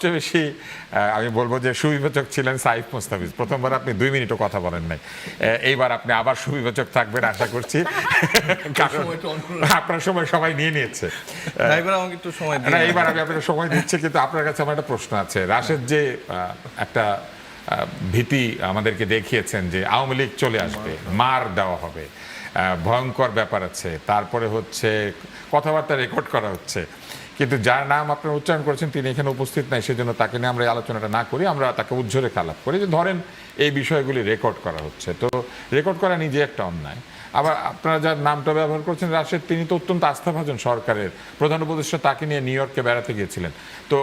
সবচেয়ে বেশি আমি বলব যে সুবিবেচক ছিলেন সাইফ মুস্তাফিজ। প্রথমবার আপনি দুই মিনিটও কথা বলেন নাই। এইবার আপনি আবার সুবিবেচক থাকবেন আশা করছি। কারণ আপনার সময় সবাই নিয়ে নিয়েছে। এবার আমাকে একটু সময় না এইবার আমি আপনাকে সময় দিচ্ছি কিন্তু আপনার কাছে আমার একটা প্রশ্ন আছে। রাশেদ যে একটা ভীতি আমাদেরকে দেখিয়েছেন যে আওয়ামী লীগ চলে আসবে মার দেওয়া হবে আহ, ভয়ঙ্কর ব্যাপার আছে। তারপরে হচ্ছে কথাবার্তা রেকর্ড করা হচ্ছে। কিন্তু যার নাম আপনার উচ্চারণ করেছেন তিনি এখানে উপস্থিত নাই সেজন্য তাকে নিয়ে আমরা এই আলোচনাটা না করি আমরা তাকে উজ্জ্বলে কালাপ করি যে ধরেন এই বিষয়গুলি রেকর্ড করা হচ্ছে। তো রেকর্ড করা নিজে একটা অন্যায়। আবার আপনারা যার নামটা ব্যবহার করছেন রাশেদ তিনি তো অত্যন্ত আস্থাভাজন সরকারের। প্রধান উপদেষ্টা তাকে নিয়ে নিউ ইয়র্কে বেড়াতে গিয়েছিলেন। তো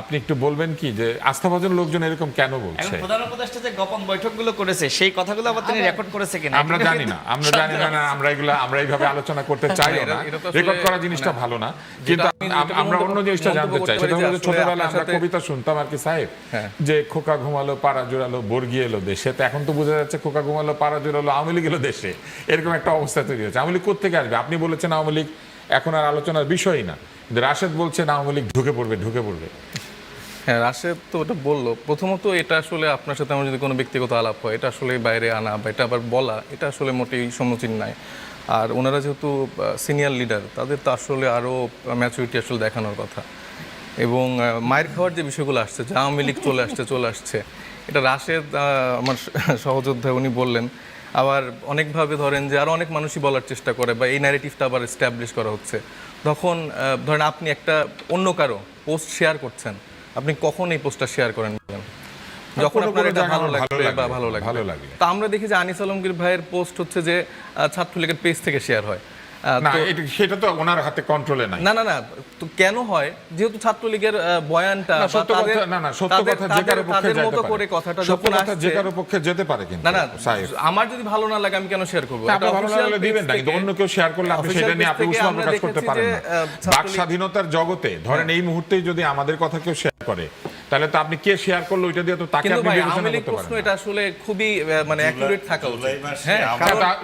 আপনি একটু বলবেন কি যে আস্থাভাজন লোকজন এরকম কেন বলছে? প্রধান উপদেষ্টা যে গোপন বৈঠকগুলো করেছে সেই কথাগুলো আবার তিনি রেকর্ড করেছে কিনা? আমরা জানি না আমরা জানি না আমরা এগুলো আমরা এইভাবে আলোচনা করতে চাই না। রেকর্ড করা জিনিসটা মানে ভালো না। কিন্তু আমরা অন্য জিনিসটা জানতে চাই সেটা ছোটবেলায় আপনার আমরা কবিতা শুনতাম আর কি সাহেব হ্যাঁ। যে খোকা ঘুমালো পাড়া জোড়ালো বর্গি এলো দেশে। তো এখন তো বোঝা যাচ্ছে খোকা ঘুমালো পাড়া জোড়ালো আওয়ামী লীগ এলো দেশে। এরকম একটা অবস্থা তৈরি হচ্ছে আওয়ামী লীগ কোথেকে আসবে? আপনি বলেছেন আওয়ামী লীগ এখন আর আলোচনার বিষয়ই না। কিন্তু রাশেদ বলছেন আওয়ামী লীগ ঢুকে পড়বে ঢুকে পড়বে। হ্যাঁ রাশেদ তো ওটা বলল। প্রথমত এটা আসলে আপনার সাথে আমার যদি কোনো ব্যক্তিগত আলাপ হয় এটা আসলে বাইরে আনা বা এটা আবার বলা এটা আসলে মোটেই সমীচীন নাই। আর ওনারা যেহেতু সিনিয়র লিডার তাদের তো আসলে আরও ম্যাচুরিটি আসলে দেখানোর কথা। এবং মায়ের খাওয়ার যে বিষয়গুলো আসছে, যে আওয়ামী লীগ চলে আসছে চলে আসছে, এটা রাশেদ আমার সহযোদ্ধা, উনি বললেন। আবার অনেকভাবে ধরেন যে আরও অনেক মানুষই বলার চেষ্টা করে বা এই ন্যারেটিভটা আবার এস্টাবলিশ করা হচ্ছে। তখন ধরেন আপনি একটা অন্য কারও পোস্ট শেয়ার করছেন, আপনি কখন এই পোস্টটা শেয়ার করেন? যখন আপনার এটা ভালো লাগবে বা ভালো লাগবে। ভালো লাগবে। তা আমরা দেখি যে আনিস আলমগীর ভাইয়ের পোস্ট হচ্ছে যে ছাত্রলীগের পেজ থেকে শেয়ার হয়। না সেটা তো ওনার হাতে কন্ট্রোলে নাই। না না না তো কেন হয়? যেহেতু ছাত্রলীগের বয়ানটা সত্য কথা না না সত্য কথা যে কারও পক্ষে যেতে পারে। করে কথাটা যখন কথা যে কারও পক্ষে যেতে পারে কিন্তু না না আমার যদি ভালো না লাগে আমি কেন শেয়ার করব? আপনার ভালো না লাগলে দিবেন না কিন্তু অন্য কেউ শেয়ার করলে আপনি সেটা নিয়ে আপনি প্রকাশ করতে পারেন না। বাক স্বাধীনতার জগতে ধরেন এই মুহূর্তেই যদি আমাদের কথা কেউ শেয়ার করে তাহলে তো আপনি কে শেয়ার করল ওইটা দিয়ে তো তাকে আপনি বিবেচনা করতে প্রশ্ন পারেন এটা আসলে খুবই মানে অ্যাকুরেট থাকা উচিত। হ্যাঁ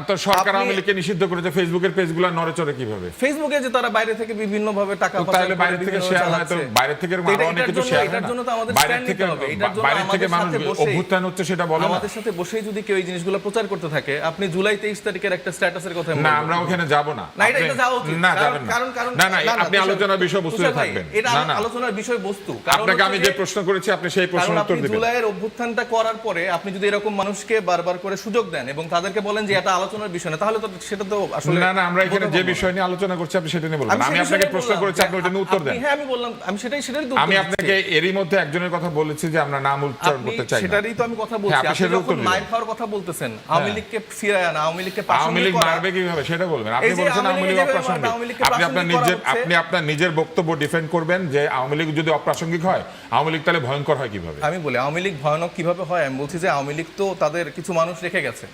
তো সরকার আওয়ামী লীগকে নিষিদ্ধ করেছে ফেসবুকের পেজগুলো নড়ে চড়ে কীভাবে? ফেসবুকে যে তারা বাইরে থেকে বিভিন্ন ভাবে টাকা তো তাহলে বাইরে থেকে শেয়ার হয় তো বাইরে থেকে আরও অনেক কিছু শেয়ার এটার জন্য তো আমাদের বাইরে থেকে নিতে হবে। এটার জন্য বাইরে থেকে মানুষ অভ্যুত্থান হচ্ছে সেটা বলে আমাদের সাথে বসেই যদি কেউ এই জিনিসগুলো প্রচার করতে থাকে আপনি জুলাই তেইশ তারিখের একটা স্ট্যাটাসের কথা না আমরা ওখানে যাব না। না এটা এটা যাওয়া উচিত। না কারণ- না। কারণ না না আপনি আলোচনার বিষয়বস্তু থাকবেন। এটা না না। আলোচনার বিষয়বস্তু। কারণ আপনাকে আমি যে প্রশ্ন করেছি আপনি সেই কারণ প্রশ্নের উত্তর দিবেন। জুলাইয়ের অভ্যুত্থানটা করার পরে আপনি যদি এরকম মানুষকে বারবার করে সুযোগ দেন এবং তাদেরকে বলেন যে এটা আলোচনার বিষয় না তাহলে তো সেটা তো আসলে না না আমরা এখানে যে বিষয় নিয়ে আলোচনা করছি আপনি সেটা নিয়ে বলবেন আমি আপনাকে প্রশ্ন করেছি আপনি ওটা নিয়ে উত্তর দেন। হ্যাঁ আমি বললাম আমি সেটাই সেটারই তো উত্তর আমি আপনাকে এরই মধ্যে একজনের কথা বলেছি যে আমরা নাম উচ্চারণ করতে চাই না। সেটারই তো আমি কথা বলছি। হ্যাঁ, আপনি আপনি যখন। মায়ের খাওয়ার কথা বলতেছেন আওয়ামী হ্যাঁ। লীগকে ফিরায় আনা আওয়ামী লীগকে পাশে আওয়ামী লীগ মারবে কীভাবে সেটা বলবেন? আপনি বলছেন আওয়ামী লীগ অপ্রাসঙ্গিক। আপনি আপনার নিজের আপনি আপনার নিজের বক্তব্য ডিফেন্ড করবেন যে আওয়ামী লীগ যদি অপ্রাসঙ্গিক হয় আওয়ামী লীগ তাহলে ভয়ঙ্কর হয় কীভাবে? আমি বলি আওয়ামী লীগ ভয়ানক কীভাবে হয়? আমি বলছি যে আওয়ামী লীগ তো তাদের কিছু মানুষ রেখে গেছে।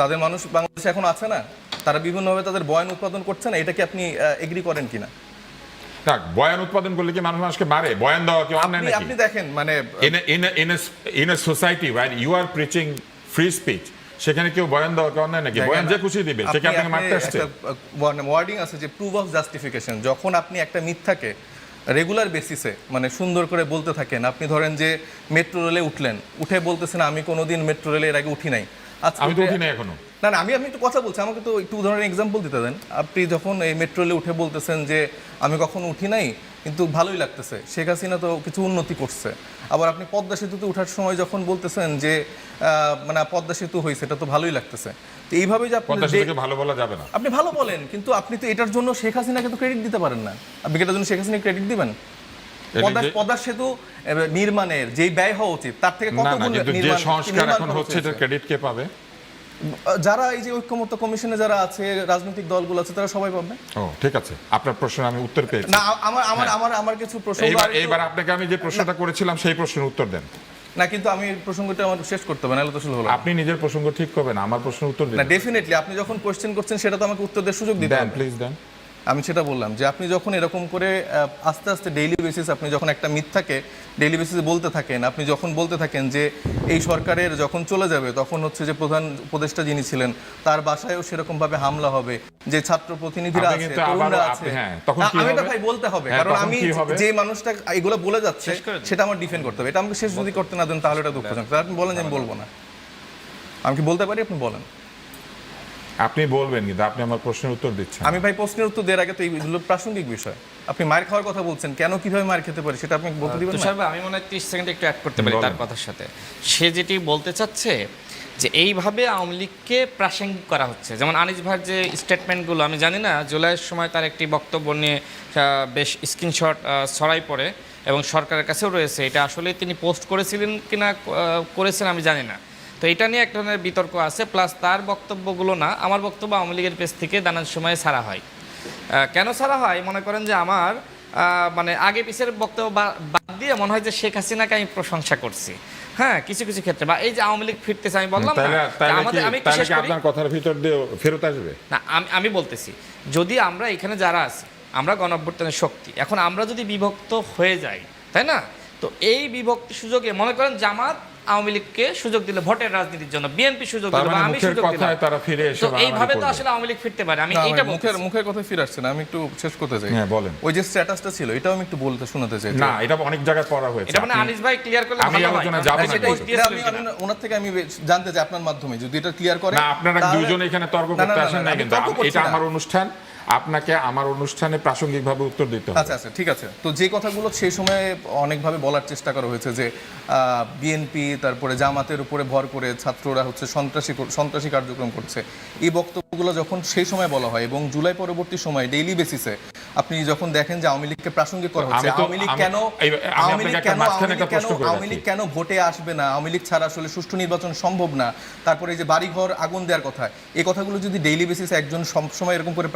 তাদের মানুষ বাংলাদেশে এখন আছে না? তারা বিভিন্নভাবে তাদের বয়ান উৎপাদন করছে না? এটা কি আপনি এগ্রি করেন কিনা? বয়ান উৎপাদন করলে কি মানুষ মানুষকে মারে? বয়ান দেওয়া কি অন্যায় নাকি? আপনি দেখেন মানে a society where you are preaching free speech সেখানে কেউ বয়ান দেওয়া কি অন্যায় নাকি? বয়ান যে খুশি দিবে সে কি আপনাকে মারতে আসছে? ওয়ার্ডিং আছে যে প্রুফ অফ জাস্টিফিকেশন যখন আপনি একটা মিথ্যাকে রেগুলার বেসিসে মানে সুন্দর করে বলতে থাকেন। আপনি ধরেন যে মেট্রো রেলে উঠলেন, উঠে বলতেছেন, আমি কোনোদিন মেট্রো রেলে এর আগে উঠি নাই। আমি তো উঠি না এখনও। না না আমি আমি একটু কথা বলছি আমাকে তো একটু উদাহরণ এক্সাম্পল দিতে দেন। আপনি যখন এই মেট্রো রেলে উঠে বলতেছেন যে আমি কখনো উঠি নাই কিন্তু ভালোই লাগতেছে। শেখ হাসিনা তো কিছু উন্নতি করছে। আবার আপনি পদ্মা সেতুতে ওঠার সময় যখন বলতেছেন যে আহ, মানে পদ্মা সেতু হয়েছে এটা তো ভালোই লাগতেছে। তো এইভাবে যে আপনি ভালো বলা যাবে না। আপনি ভালো বলেন কিন্তু আপনি তো এটার জন্য শেখ হাসিনাকে তো ক্রেডিট দিতে পারেন না। আপনি এটার জন্য শেখ হাসিনা ক্রেডিট দিবেন? পদ্মা পদ্মা সেতু নির্মাণের যেই ব্যয় হওয়া উচিত তার থেকে কত না না গুণ যে সংস্কার এখন হচ্ছে এটা ক্রেডিট কে পাবে? যারা এই যে ঐক্যমত্য কমিশনে যারা আছে রাজনৈতিক দলগুলো আছে তারা সবাই পাবে। ও ঠিক আছে। আপনার প্রশ্ন আমি উত্তর পেয়েছি। না আমার আমার আমার আমার কিছু এইবার আরেকটু- আপনাকে আমি যে প্রশ্নটা করেছিলাম সেই প্রশ্নের উত্তর দেন। না কিন্তু আমি প্রসঙ্গটা আমার শেষ করতে হবে নাহলে তো আসলে হলো আপনি নিজের প্রসঙ্গ ঠিক করবেন আমার প্রশ্নের উত্তর না দিন। ডেফিনেটলি আপনি যখন কোশ্চেন করছেন সেটা তো আমাকে উত্তর দেওয়ার সুযোগ দিতে দেন প্লিজ দেন। আমি সেটা বললাম যে আপনি যখন এরকম করে আস্তে আস্তে ডেইলি বেসিস আপনি যখন একটা মিথ্যাকে ডেইলি বেসিসে বলতে থাকেন আপনি যখন বলতে থাকেন যে এই সরকারের যখন চলে যাবে তখন হচ্ছে যে প্রধান উপদেষ্টা যিনি ছিলেন তার বাসায়ও সেরকমভাবে হামলা হবে যে ছাত্র প্রতিনিধিরা আছে তরুণরা আছে। হ্যাঁ, তখন আমি এটা ভাই বলতে হবে হ্যাঁ, কারণ আমি যে মানুষটা এগুলো বলে যাচ্ছে। সেটা আমার ডিফেন্ড করতে হবে। এটা আমাকে শেষ যদি করতে না দেন তাহলে এটা দুঃখজনক। আপনি বলেন যে আমি বলব না। আমি কি বলতে পারি? আপনি বলেন। আপনি বলবেন কিন্তু আপনি আমার প্রশ্নের উত্তর দিচ্ছেন আমি ভাই প্রশ্নের উত্তর দেওয়ার আগে তো এইগুলো প্রাসঙ্গিক বিষয়। আপনি মার খাওয়ার কথা বলছেন কেন কীভাবে মার খেতে পারি সেটা আপনি বলতে দিবেন না? তুষার আমি মনে হয় ত্রিশ সেকেন্ড একটু অ্যাড করতে পারি তার কথার সাথে। সে যেটি বলতে চাচ্ছে যে এইভাবে আওয়ামী লীগকে প্রাসঙ্গিক করা হচ্ছে। যেমন আনিস ভাইয়ের যে স্টেটমেন্টগুলো আমি জানি না জুলাইয়ের সময় তার একটি বক্তব্য নিয়ে বেশ স্ক্রিনশট ছড়াই পড়ে এবং সরকারের কাছেও রয়েছে। এটা আসলে তিনি পোস্ট করেছিলেন কিনা করেছেন আমি জানি না। তো এটা নিয়ে এক ধরনের বিতর্ক আছে প্লাস তার বক্তব্যগুলো না আমার বক্তব্য আওয়ামী লীগের পেজ থেকে নানান সময়ে ছাড়া হয়। কেন ছাড়া হয়? মনে করেন যে আমার মানে আগে পিছের বক্তব্য বাদ দিয়ে মনে হয় যে শেখ হাসিনাকে আমি প্রশংসা করছি। হ্যাঁ কিছু কিছু ক্ষেত্রে বা এই যে আওয়ামী লীগ ফিরতেছে আমি বললাম আমাদের আমি একটু তাহলে শেষ কি করি? আপনার কথার ভিতর দিয়ে ফেরত আসবে? না আমি আমি বলতেছি যদি আমরা এখানে যারা আছি আমরা গণঅভ্যুত্থানের শক্তি এখন আমরা যদি বিভক্ত হয়ে যাই তাই না? তো এই বিভক্তি সুযোগে মনে করেন জামাত আওয়ামী লীগকে সুযোগ দিল ভোটের রাজনীতির জন্য বিএনপি সুযোগ দিল মানে আমি সুযোগ দিলাম। তারা ফিরে এসে এইভাবে তো আসলে আওয়ামী লীগ ফিরতে পারে। আমি এইটা মুখের মুখের কথা ফিরে আসছে না আমি একটু শেষ করতে চাই। হ্যাঁ, বলেন। ওই যে স্ট্যাটাসটা ছিল এটাও আমি একটু বলতে শোনাতে চাই। না এটা অনেক জায়গায় পড়া হয়েছে। এটা মানে আনিস ভাই ক্লিয়ার করলে আমি কারণ যাব না ওনার থেকে আমি জানতে চাই আপনার মাধ্যমে যদি এটা ক্লিয়ার করে না আপনারা দুইজনে এখানে তর্ক করতে আসেন না, কিন্তু। এটা না। আমার অনুষ্ঠান। আপনাকে আমার অনুষ্ঠানে প্রাসঙ্গিকভাবে উত্তর দিতে হবে। আচ্ছা আচ্ছা ঠিক আছে। তো যে কথাগুলো সেই সময় অনেকভাবে বলার চেষ্টা করা হয়েছে যে বিএনপি তারপরে জামাতের উপরে ভর করে ছাত্ররা হচ্ছে সন্ত্রাসী সন্ত্রাসী কার্যক্রম করছে। এই বক্তব্যগুলো যখন সেই সময় বলা হয় এবং জুলাই পরবর্তী সময় ডেইলি বেসিসে আপনি যখন দেখেন যে আওয়ামী লীগকে প্রাসঙ্গিক করা হচ্ছে আওয়ামী লীগ কেন আওয়ামী লীগ কেন আওয়ামী লীগ কেন ভোটে আসবে না? আওয়ামী লীগ ছাড়া আসলে সুষ্ঠু নির্বাচন সম্ভব না। তারপরে এই যে বাড়িঘর আগুন দেওয়ার কথা এই কথাগুলো যদি ডেইলি বেসিসে একজন সবসময় এরকম করে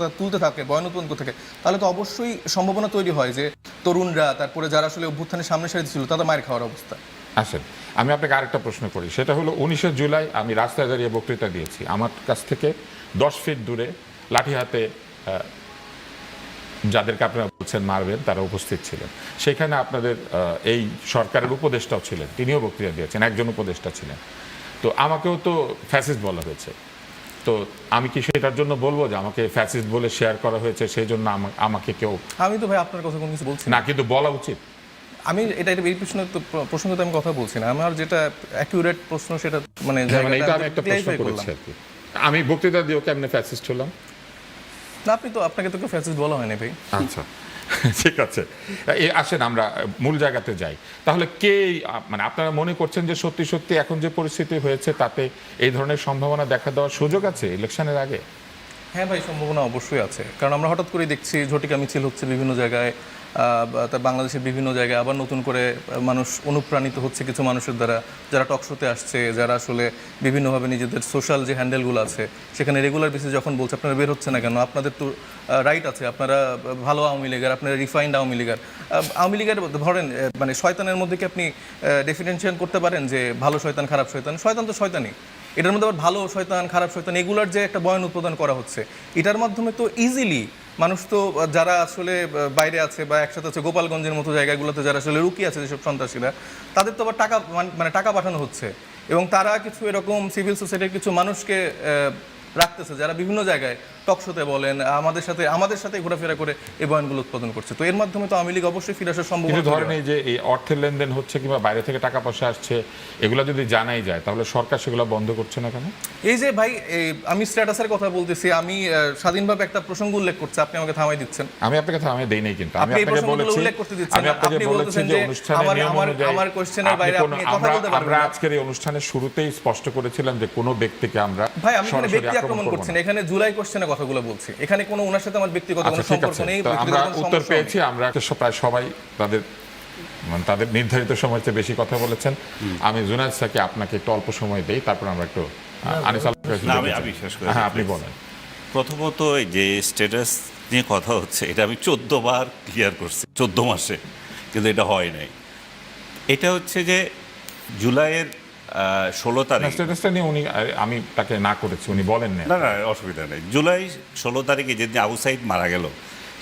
প্রাসঙ্গিকতা তুলতে থাকে বয়ান উৎপন্ন করতে থাকে। তাহলে তো অবশ্যই সম্ভাবনা তৈরি হয় যে তরুণরা, তারপরে যারা আসলে অভ্যুত্থানের সামনে সারিতে ছিল, তাদের মায়ের খাওয়ার অবস্থা। আসেন, আমি আপনাকে আরেকটা প্রশ্ন করি। সেটা হলো, উনিশে জুলাই আমি রাস্তায় দাঁড়িয়ে বক্তৃতা দিয়েছি। আমার কাছ থেকে দশ ফিট দূরে লাঠি হাতে যাদেরকে আপনারা বলছেন মারবেন, তারা উপস্থিত ছিলেন। সেখানে আপনাদের এই সরকারের উপদেষ্টাও ছিলেন। তিনিও বক্তৃতা দিয়েছেন, একজন উপদেষ্টা ছিলেন। তো আমাকেও তো ফ্যাসিস্ট বলা হয়েছে। তো আমি কি সেটার জন্য বলব যে আমাকে ফ্যাসিস্ট বলে শেয়ার করা হয়েছে? সেই জন্য আমাকে কেউ আমি তো ভাই আপনার কথা কোনো কিছু বলছি না। কিন্তু বলা উচিত। আমি এটা এটা এই প্রশ্নে তো প্রসঙ্গতে আমি কথা বলছি না। আমার যেটা অ্যাকিউরেট প্রশ্ন সেটা মানে হ্যাঁ, মানে এটা আমি একটা প্রশ্ন করেছি আর কি আমি বক্তৃতা দিয়েও কেমনে ফ্যাসিস্ট হলাম? না আপনি তো আপনাকে তো কেউ ফ্যাসিস্ট বলা হয়নি ভাই। আচ্ছা। ঠিক আছে। আসেন, আমরা মূল জায়গাতে যাই। তাহলে কে মানে আপনারা মনে করছেন যে সত্যি সত্যি এখন যে পরিস্থিতি হয়েছে তাতে এই ধরনের সম্ভাবনা দেখা দেওয়ার সুযোগ আছে ইলেকশনের আগে? হ্যাঁ ভাই, সম্ভাবনা অবশ্যই আছে। কারণ আমরা হঠাৎ করেই দেখছি ঝটিকা মিছিল হচ্ছে বিভিন্ন জায়গায়। বাংলাদেশের বিভিন্ন জায়গায় আবার নতুন করে মানুষ অনুপ্রাণিত হচ্ছে কিছু মানুষের দ্বারা, যারা টকশোতে আসছে, যারা আসলে বিভিন্নভাবে নিজেদের সোশ্যাল যে হ্যান্ডেলগুলো আছে, সেখানে রেগুলার বেসিস যখন বলছে, আপনারা বের হচ্ছে না কেন? আপনাদের তো রাইট আছে, আপনারা ভালো আওয়ামী লীগের, আপনারা রিফাইন্ড আওয়ামী লীগের। আওয়ামী লীগের ধরেন মানে শয়তানের মধ্যে কি আপনি ডেফিনেশন করতে পারেন যে ভালো শয়তান, খারাপ শয়তান? শয়তান তো শয়তানই। এটার মধ্যে আবার ভালো শয়তান, খারাপ শয়তান, এগুলার যে একটা বয়ন উৎপাদন করা হচ্ছে, এটার মাধ্যমে তো ইজিলি মানুষ তো যারা আসলে বাইরে আছে বা একসাথে আছে, গোপালগঞ্জের মতো জায়গাগুলোতে যারা আসলে রুকি আছে যেসব সন্ত্রাসীরা, তাদের তো আবার টাকা, মান- মানে টাকা পাঠানো হচ্ছে। এবং তারা কিছু এরকম সিভিল সোসাইটির কিছু মানুষকে রাখতেছে যারা বিভিন্ন জায়গায় টকশোতে বলেন আমাদের সাথে আমাদের সাথে ঘোরাফেরা করে এই বয়ানগুলো উৎপাদন করছে। তো এর মাধ্যমে তো আওয়ামী লীগ অবশ্যই ফিরে আসার কিন্তু সম্ভাবনা ধরেন এই যে এই অর্থের লেনদেন হচ্ছে কিংবা বাইরে থেকে টাকা পয়সা আসছে এগুলো যদি জানাই যায় তাহলে সরকার সেগুলো বন্ধ করছে না কেন? এই যে ভাই আমি স্ট্যাটাসের কথা বলতেছি আমি স্বাধীনভাবে একটা প্রসঙ্গ উল্লেখ করছি আপনি আমাকে থামাই দিচ্ছেন। আমি আপনাকে থামাই দেই নাই কিন্তু আমি আপনাকে বলেছি উল্লেখ করতে দিচ্ছেন। আমি আপনাকে আপনি বলতেছেন যে অনুষ্ঠানের আমার- নিয়ম আমার- অনুযায়ী আমার question-এর বাইরে আপনি কথা বলতে পারবেন আমরা আজকের এই অনুষ্ঠানের শুরুতেই স্পষ্ট করেছিলাম যে কোনো ব্যক্তিকে আমরা ভাই আমি ব্যক্তি আক্রমণ করব করছি না। না এখানে জুলাই কোশ্চেনের কথাগুলো বলছি। এখানে কোনো ওনার সাথে আমার ব্যক্তিগত আচ্ছা কোনো সম্পর্ক নেই আমরা উত্তর পেয়েছি আমরা একটা প্রায় সবাই তাদের মানে তাদের নির্ধারিত সময়ের চেয়ে বেশি কথা বলেছেন। আমি জুনায়দ স্যারকে আপনাকে একটু অল্প সময় দেই তারপর আমরা একটু হ্যাঁ আপনি বলেন। প্রথমত এই যে স্ট্যাটাস নিয়ে কথা হচ্ছে এটা আমি চোদ্দ বার ক্লিয়ার করছি চোদ্দ মাসে কিন্তু এটা হয় নাই। এটা হচ্ছে যে জুলাইয়ের ষোলো তারিখ। স্ট্যাটাসটা নিয়ে উনি আমি তাকে না করেছি উনি বলেন না না অসুবিধা নেই। জুলাই ষোলো তারিখে যেদিন আবু সাইদ মারা গেল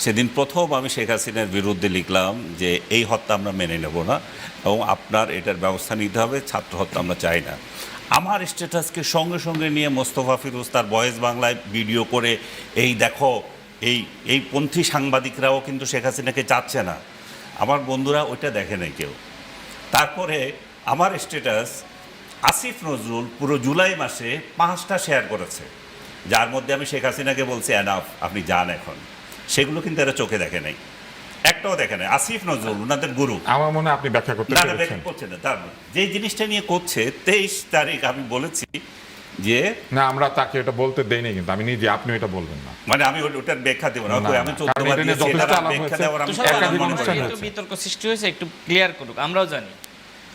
সেদিন প্রথম আমি শেখ হাসিনার বিরুদ্ধে লিখলাম যে এই হত্যা আমরা মেনে নেব না এবং আপনার এটার ব্যবস্থা নিতে হবে ছাত্র হত্যা আমরা চাই না। আমার স্ট্যাটাসকে সঙ্গে সঙ্গে নিয়ে মোস্তফা ফিরোজ তার বয়েস বাংলায় ভিডিও করে এই দেখো এই এই পন্থী সাংবাদিকরাও কিন্তু শেখ হাসিনাকে চাচ্ছে না। আমার বন্ধুরা ওইটা দেখে নাই কেউ। তারপরে আমার স্ট্যাটাস আসিফ নজরুল পুরো জুলাই মাসে পাঁচটা শেয়ার করেছে। যার মধ্যে আমি শেখ হাসিনাকে বলছি অ্যানাফ আপনি যান এখন। সেগুলো কিন্তু এরা চোখে দেখে নাই। একটাও দেখে নাই। আসিফ নজরুল ওনাদের গুরু। আমার মনে আপনি ব্যাখ্যা করতে না না ব্যাখ্যা করছে না। তার যে জিনিসটা নিয়ে করছে তেইশ তারিখ আমি বলেছি যে না আমরা তাকে এটা বলতে দেইনি কিন্তু। আমি নিজে আপনি এটা বলবেন না। মানে আমি ওটার ব্যাখ্যা দেবো না। আমি ব্যাখ্যা দেওয়ার আমি মনে বিতর্ক সৃষ্টি হয়েছে একটু ক্লিয়ার করুক আমরাও জানি।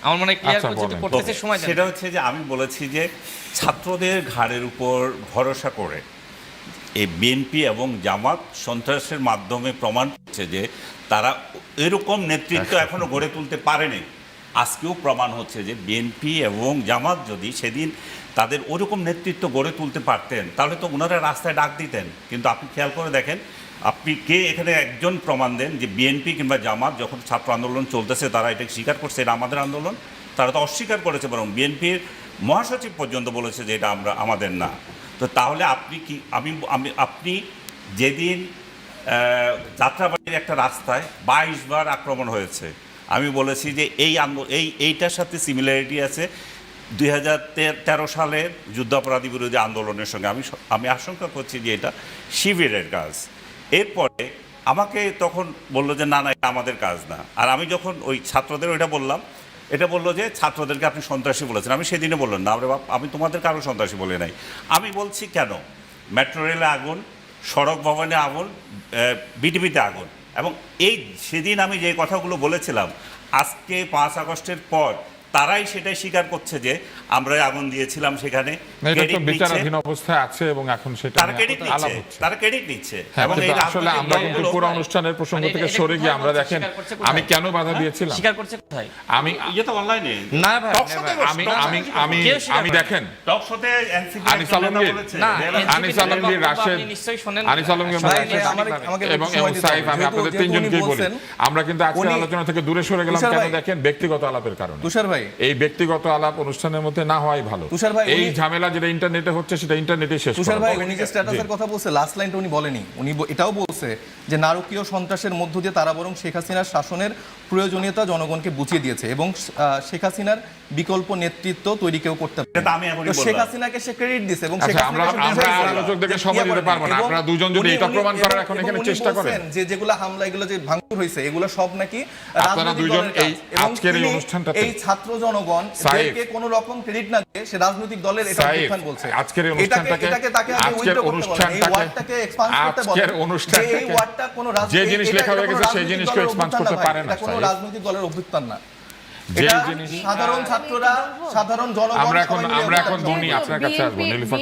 আমার মনে হয় ক্লিয়ার আচ্ছা, করতেছে সময় সেটা হচ্ছে যে আমি বলেছি যে ছাত্রদের ঘাড়ের উপর ভরসা করে এই বিএনপি এবং জামাত সন্ত্রাসের মাধ্যমে প্রমাণ করছে যে তারা এরকম নেতৃত্ব এখনও গড়ে তুলতে পারেনি। আজকেও প্রমাণ হচ্ছে যে বিএনপি এবং জামাত যদি সেদিন তাদের ওরকম নেতৃত্ব গড়ে তুলতে পারতেন তাহলে তো ওনারা রাস্তায় ডাক দিতেন। কিন্তু আপনি খেয়াল করে দেখেন আপনি কে এখানে একজন প্রমাণ দেন যে বিএনপি কিংবা জামাত যখন ছাত্র আন্দোলন চলতেছে, তারা এটাকে স্বীকার করছে, এটা আমাদের আন্দোলন। তারা তো অস্বীকার করেছে, বরং বিএনপির মহাসচিব পর্যন্ত বলেছে যে এটা আমরা, আমাদের না। তো তাহলে আপনি কি, আমি আমি, আপনি যেদিন যাত্রাবাড়ির একটা রাস্তায় বাইশ বার আক্রমণ হয়েছে, আমি বলেছি যে এই আন্দোলন এই, এইটার সাথে সিমিলারিটি আছে দুই হাজার তেরো সালের যুদ্ধাপরাধী বিরোধী আন্দোলনের সঙ্গে। আমি আমি আশঙ্কা করছি যে এটা শিবিরের কাজ। এরপরে আমাকে তখন বলল যে, না না, এটা আমাদের কাজ না। আর আমি যখন ওই ছাত্রদের ওইটা বললাম, এটা বলল যে, ছাত্রদেরকে আপনি সন্ত্রাসী বলেছেন। আমি সেদিনে বললাম, না আমরা আমি তোমাদের কারও সন্ত্রাসী বলে নাই। আমি বলছি, কেন? মেট্রো রেলে আগুন, সড়ক ভবনে আগুন বিটিভিতে আগুন। এবং এই সেদিন আমি যে কথাগুলো বলেছিলাম, আজকে পাঁচ আগস্টের পর তারাই সেটাই স্বীকার করছে যে আমরা আগুন দিয়েছিলাম সেখানে। বিচারাধীন অবস্থায় আছে এবং এখন সেটা তারা ক্রেডিট আলাপ নিচ্ছে হচ্ছে। তারা ক্রেডিট নিচ্ছে। হ্যাঁ, এবং এই আসলে আমরা কিন্তু পুরো অনুষ্ঠানের প্রসঙ্গ থেকে সরে গিয়ে আমরা দেখেন? আমি কেন বাধা দিয়েছিলাম? স্বীকার করছে কোথায়? আমি ইয়ে তো অনলাইনে না ভাই আমি আমি আমি আমি দেখেন। টক শোতে এনসিপি আনিস আলমগীর। না আনিস আলমগীর রাশেদ নিশ্চয়ই শোনেন আনিস আলমগীর রাশেদ আমাকে- এবং এবং সাইফ আমি আপনাদের তিনজনকেই বলি। আমরা কিন্তু আজকের আলোচনা থেকে দূরে সরে গেলাম। কেন দেখেন ব্যক্তিগত আলাপের কারণে। তুষার ভাই এই ব্যক্তিগত আলাপ অনুষ্ঠানের মধ্যে না হওয়াই ভালো। তুষার ভাই, এই ঝামেলা যেটা ইন্টারনেটে হচ্ছে সেটা ইন্টারনেটে শেষ তুষার ভাই উনি যে স্ট্যাটাসের কথা বলছে লাস্ট লাইনটা উনি বলেনি। উনি এটাও বলছে যে নারকীয় সন্ত্রাসের মধ্য দিয়ে তারা বরং শেখ হাসিনার শাসনের প্রয়োজনীয়তা জনগণকে বুঝিয়ে দিয়েছে এবং শেখ হাসিনার বিকল্প নেতৃত্ব তৈরি কেউ করতে পারে আমি শেখ হাসিনাকে সে ক্রেডিট দিছে এবং শেখ আচ্ছা, আমরা- আমরা আলোচকদেরকে সময় দিতে পারব না। আপনারা দুজন যদি এটা প্রমাণ করার এখন এখানে চেষ্টা করেন। যে যেগুলো হামলা এগুলো যে ভাঙচুর হয়েছে এগুলো সব নাকি আপনারা দুজন এই আজকের এই অনুষ্ঠানটাতে- এই ছাত্র জনগণ এদেরকে কোনো রকম ক্রেডিট না দিয়ে সে রাজনৈতিক দলের এটা বলছে আজকের অনুষ্ঠানটাকে- এটাকে তাকে উইন্ডো করতে বলেন। এই অনুষ্ঠানটাকে- ওয়ার্ডটাকে expand করতে বলেন। আজকের যে এই ওয়ার্ডটা কোনো রাজনৈতিক যে জিনিস লেখা হয়ে গেছে সেই জিনিসকে করতে না পারে না, এটা কোনো রাজনৈতিক দলের অভ্যুত্থান না যে এটা জিনিস সাধারণ ছাত্ররা সাধারণ জনগণ আমরা এখন আমরা এখন আপনার কাছে আসব নীলিফার।